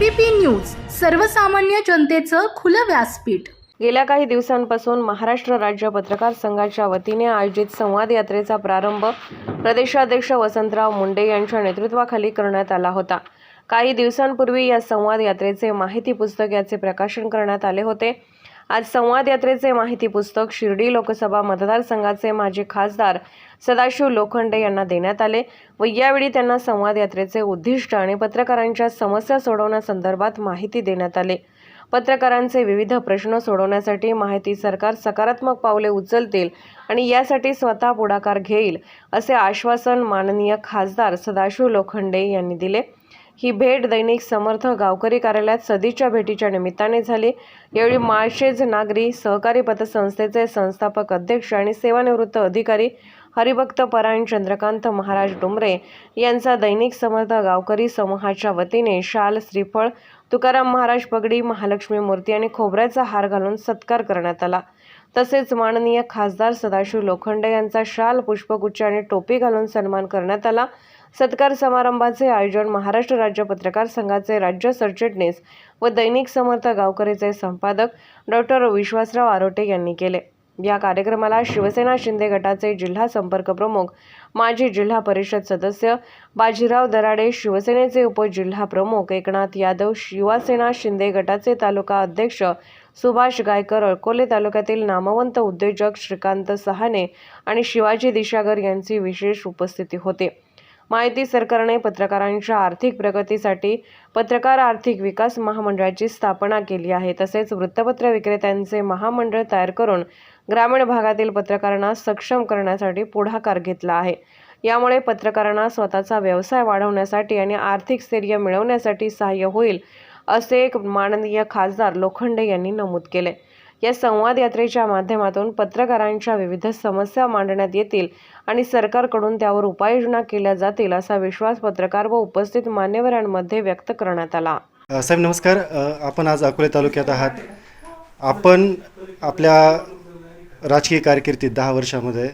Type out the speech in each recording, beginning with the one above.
ABP news सर्वसामान्य जनतेचं खुलं व्यासपीठ. गेल्या काही दिवसांपासून महाराष्ट्र राज्य पत्रकार संघाच्या वतीने आयोजित संवाद यात्रेचा प्रारंभ प्रदेशाध्यक्ष वसंतराव मुंडे यांच्या नेतृत्वाखाली करण्यात आला होता. काही दिवसांपूर्वी या संवाद यात्रेचे माहिती पुस्तक याचे प्रकाशन करण्यात आले होते. आज संवाद यात्रेचे माहिती पुस्तक शिर्डी लोकसभा मतदारसंघाचे माजी खासदार सदाशिव लोखंडे यांना देण्यात आले व यावेळी त्यांना संवाद यात्रेचे उद्दिष्ट आणि पत्रकारांच्या समस्या सोडवण्यासंदर्भात माहिती देण्यात आली. पत्रकारांचे विविध प्रश्न सोडवण्यासाठी माहिती सरकार सकारात्मक पावले उचलतील आणि यासाठी स्वतः पुढाकार घेईल असे आश्वासन माननीय खासदार सदाशिव लोखंडे यांनी दिले. ही भेट दैनिक समर्थ गावकरी कार्यालयात सदीच्या भेटीच्या निमित्ताने झाली. यावेळी माळशेज नागरी सहकारी पतसंस्थेचे संस्थापक अध्यक्ष आणि सेवानिवृत्त अधिकारी हरिभक्त परायण चंद्रकांत महाराज डुमरे यांचा दैनिक समर्थ गावकरी समूहाच्या वतीने शाल श्रीफळ तुकाराम महाराज पगडी महालक्ष्मी मूर्ती आणि खोबऱ्याचा हार घालून सत्कार करण्यात आला. तसेच माननीय खासदार सदाशिव लोखंडे यांचा शाल पुष्पगुच्छ आणि टोपी घालून सन्मान करण्यात आला. सत्कार समारंभाचे आयोजन महाराष्ट्र राज्य पत्रकार संघाचे राज्य सरचिटणीस व दैनिक समर्थ गावकरीचे संपादक डॉक्टर विश्वासराव आरोटे यांनी केले. या कार्यक्रमाला शिवसेना शिंदे गटाचे जिल्हा संपर्क प्रमुख माजी जिल्हा परिषद सदस्य बाजीराव दराडे शिवसेनेचे उपजिल्हा प्रमुख एकनाथ यादव शिवसेना शिंदे गटाचे तालुका अध्यक्ष सुभाष गायकर अकोले तालुक्यातील नामवंत उद्योजक श्रीकांत सहाने आणि शिवाजी दिशागर यांची विशेष उपस्थिती होती. माहिती सरकारने पत्रकारांच्या आर्थिक प्रगतीसाठी पत्रकार आर्थिक विकास महामंडळाची स्थापना केली आहे. तसेच वृत्तपत्र विक्रेत्यांचे महामंडळ तयार करून ग्रामीण भागातील पत्रकारांना सक्षम करण्यासाठी पुढाकार घेतला आहे. यामुळे पत्रकारांना स्वतःचा व्यवसाय वाढवण्यासाठी आणि आर्थिक स्थैर्य मिळवण्यासाठी सहाय्य होईल असे एक माननीय खासदार लोखंडे यांनी नमूद केले. या संवाद यात्रेच्या माध्यमातून पत्रकारांच्या विविध समस्या मांडण्यात येतील आणि सरकारकडून त्यावर उपाययोजना केल्या जातील असा विश्वास पत्रकार व उपस्थित मान्यवरांमध्ये व्यक्त करण्यात आला. साहेब नमस्कार. आपण आज अकोले तालुक्यात आहात. आपण आपल्या राजकीय कारकिर्दीत दहा वर्षामध्ये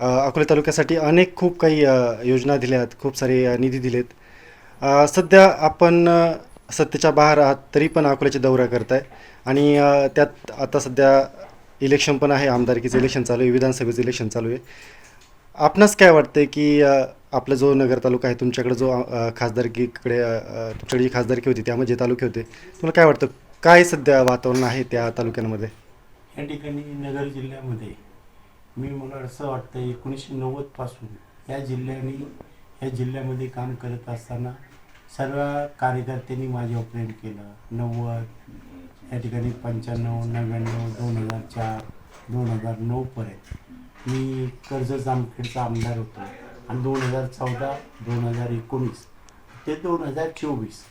अकोले तालुक्यासाठी अनेक खूप काही योजना दिल्या आहेत खूप सारे निधी दिलेत. सध्या आपण सत्तेच्या बाहेर आहात तरी पण अकोल्याचे दौरा करताय. आणि त्यात आता सध्या इलेक्शन पण आहे आमदारकीचं इलेक्शन चालू आहे विधानसभेचं इलेक्शन चालू आहे. आपणास काय वाटतं की आपला जो नगर तालुका आहे तुमच्याकडे जो खासदारकीकडे तुमच्याकडे जी खासदारकी होती त्यामध्ये जे तालुके होते तुम्हाला काय वाटतं काय सध्या वातावरण आहे त्या तालुक्यांमध्ये? या ठिकाणी नगर जिल्ह्यामध्ये मी मला असं वाटतं एकोणीसशे नव्वदपासून या जिल्ह्याने या जिल्ह्यामध्ये काम करत असताना सर्व कार्यकर्त्यांनी माझ्यावर प्रेम केलं. नव्वद या ठिकाणी पंच्याण्णव नव्याण्णव दोन हजार चार दोन हजार नऊपर्यंत मी कर्ज जामखेडचा आमदार होतो. आणि दोन हजार चौदा दोन हजार एकोणीस ते दोन हजार चोवीस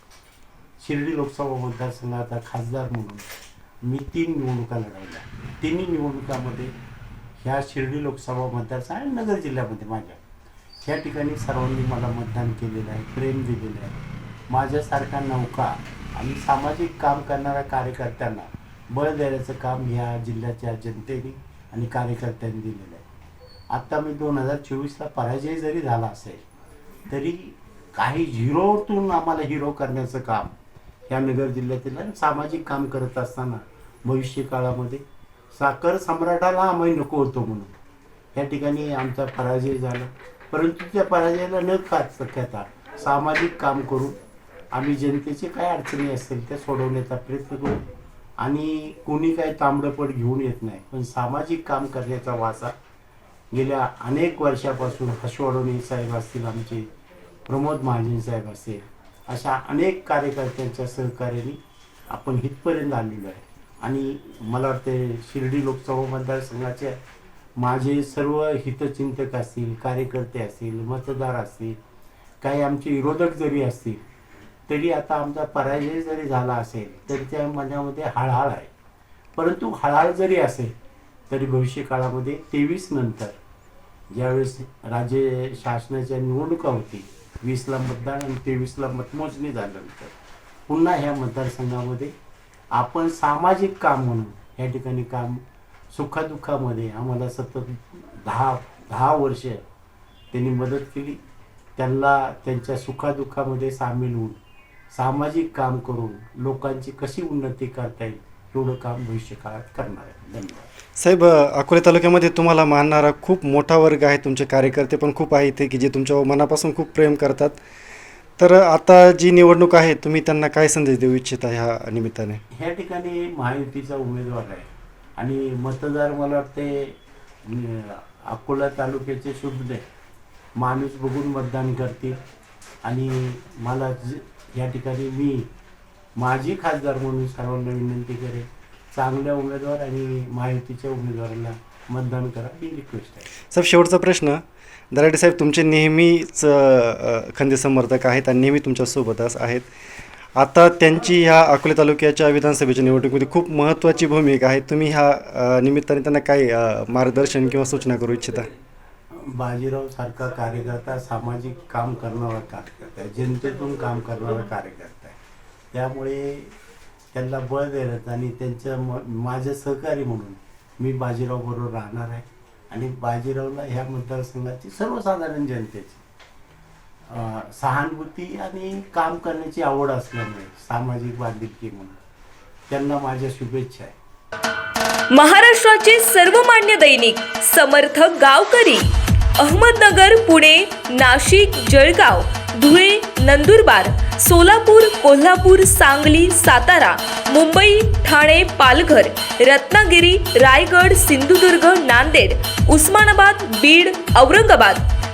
शिर्डी लोकसभा मतदारसंघाचा खासदार म्हणून मी तीन निवडणुका लढवल्या. तिन्ही निवडणुकामध्ये ह्या शिर्डी लोकसभा मतदारसंघ आणि नगर जिल्ह्यामध्ये माझ्या. ह्या ठिकाणी सर्वांनी मला मतदान केलेलं आहे प्रेम दिलेलं आहे. माझ्यासारखा नौका आणि सामाजिक काम करणाऱ्या कार्यकर्त्यांना बळ देण्याचं काम ह्या जिल्ह्याच्या जनतेने आणि कार्यकर्त्यांनी दिलेलं आहे. आत्ता मी दोन हजार चोवीसला पराजय जरी झाला असेल तरी काही झिरोतून आम्हाला हिरो करण्याचं काम या नगर जिल्ह्यातील आणि सामाजिक काम करत असताना भविष्य काळामध्ये साखर सम्राटाला आम्ही नको होतो म्हणून. या ठिकाणी आमचा पराजय झाला. परंतु त्या पराजयाला न खात सख्याता सामाजिक काम करून आम्ही जनतेचे काय अडचणी असतील त्या सोडवण्याचा प्रयत्न करू. आणि कोणी काय तांबडपट घेऊन येत नाही. पण सामाजिक काम करण्याचा वासा गेल्या अनेक वर्षापासून हर्षवर्धन साहेब असतील आमचे प्रमोद महाजन साहेब असतील अशा अनेक कार्यकर्त्यांच्या सहकार्याने आपण इथपर्यंत आणलेलो आहे. आणि मला वाटते शिर्डी लोकसभा मतदारसंघाच्या माझे सर्व हितचिंतक असतील कार्यकर्ते असतील मतदार असतील काही आमचे विरोधक जरी असतील तरी आता आमचा पराजय जरी झाला असेल तरी त्या मनामध्ये हळहळ आहे. परंतु हळहळ जरी असेल तरी भविष्य काळामध्ये तेवीस नंतर ज्यावेळेस राज्य शासनाच्या निवडणुका होती वीसला मतदान आणि तेवीसला मतमोजणी झाल्यानंतर पुन्हा ह्या मतदारसंघामध्ये आपण सामाजिक काम म्हणून या ठिकाणी काम सुखादुःखामध्ये आम्हाला सतत दहा दहा वर्ष त्यांनी मदत केली. त्यांना त्यांच्या सुखादुःखामध्ये सामील होऊन सामाजिक काम करून लोकांची कशी उन्नती करता येईल एवढं काम भविष्य काळात करणार आहे. धन्यवाद. साहेब अकोले तालुक्यामध्ये तुम्हाला मानणारा खूप मोठा वर्ग आहे तुमचे कार्यकर्ते पण खूप आहेत ते की जे तुमच्या मनापासून खूप प्रेम करतात. तर आता जी निवडणूक आहे तुम्ही त्यांना काय संदेश देऊ इच्छिता ह्या निमित्ताने? ह्या ठिकाणी महायुतीचा उमेदवार आहे. आणि मतदार मला वाटते अकोला तालुक्याचे शुद्ध माणूस बघून मतदान करतील. आणि मला ज- या ठिकाणी मी माझी खासदार म्हणून सर्वांना विनंती करेन चांगल्या उमेदवार आणि माहितीच्या उमेदवारांना मतदान करा ही रिक्वेस्ट आहे. साहेब शेवटचा प्रश्न. दराडे साहेब तुमचे नेहमीच खंदे समर्थक आहेत आणि नेहमी तुमच्यासोबतच आहेत. आता त्यांची ह्या अकोले तालुक्याच्या विधानसभेच्या निवडणुकीमध्ये खूप महत्त्वाची भूमिका आहे. तुम्ही ह्या निमित्ताने त्यांना काय मार्गदर्शन किंवा सूचना करू इच्छिता? बाजीराव सारखा कार्यकर्ता सामाजिक काम करणारा कार्यकर्ता आहे. जनतेतून काम करणारा कार्यकर्ता आहे. त्यामुळे त्यांना बळ देण्यात आणि त्यांच्या म माझं सहकारी म्हणून मी बाजीराव बरोबर राहणार आहे. आणि बाजीरावला ह्या मतदारसंघाची सर्वसाधारण जनतेची सहानुभूती आणि काम करण्याची आवड असल्यामुळे सामाजिक बांधिलकी म्हणून. त्यांना माझ्या शुभेच्छा आहे. महाराष्ट्राचे सर्वमान्य दैनिक समर्थ गावकरी अहमदनगर पुणे नाशिक जळगाव धुळे नंदुरबार सोलापूर कोल्हापूर सांगली सातारा मुंबई ठाणे पालघर रत्नागिरी रायगड सिंधुदुर्ग नांदेड उस्मानाबाद बीड औरंगाबाद